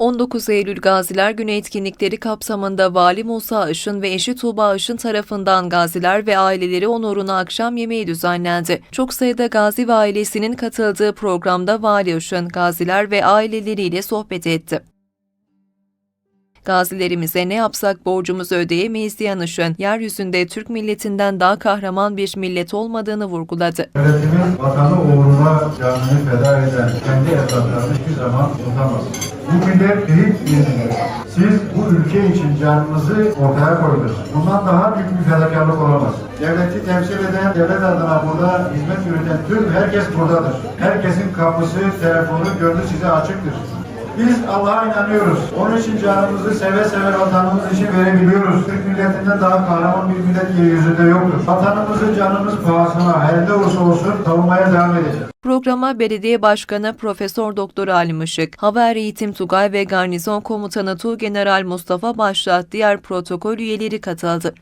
19 Eylül Gaziler Günü etkinlikleri kapsamında Vali Musa Işın ve eşi Tuğba Işın tarafından gaziler ve aileleri onuruna akşam yemeği düzenlendi. Çok sayıda gazi ve ailesinin katıldığı programda Vali Işın, gaziler ve aileleriyle sohbet etti. Gazilerimize ne yapsak borcumuzu ödeyemeyiz diyen Işın, yeryüzünde Türk milletinden daha kahraman bir millet olmadığını vurguladı. Yönetimin vatanı uğruna canını feda eden kendi evlatlarını hiçbir zaman unutamaz. Bu millet büyük bir. Siz bu ülke için canınızı ortaya koydunuz. Bundan daha büyük bir fedakarlık olamaz. Devleti temsil eden, devlet adına burada hizmet yürüten tüm herkes buradadır. Herkesin kapısı, telefonu, gönlü size açıktır. Biz Allah'a inanıyoruz. Onun için canımızı seve seve vatanımız için verebiliyoruz. Türk milletinden daha kahraman bir millet yeryüzünde yoktur. Vatanımızı canımız pahasına her ne olursa olsun savunmaya devam edeceğiz. Programa Belediye Başkanı Profesör Doktor Halim Işık, Haber Eğitim Tugay ve Garnizon Komutanı Tuğgeneral Mustafa Başlat diğer protokol üyeleri katıldı.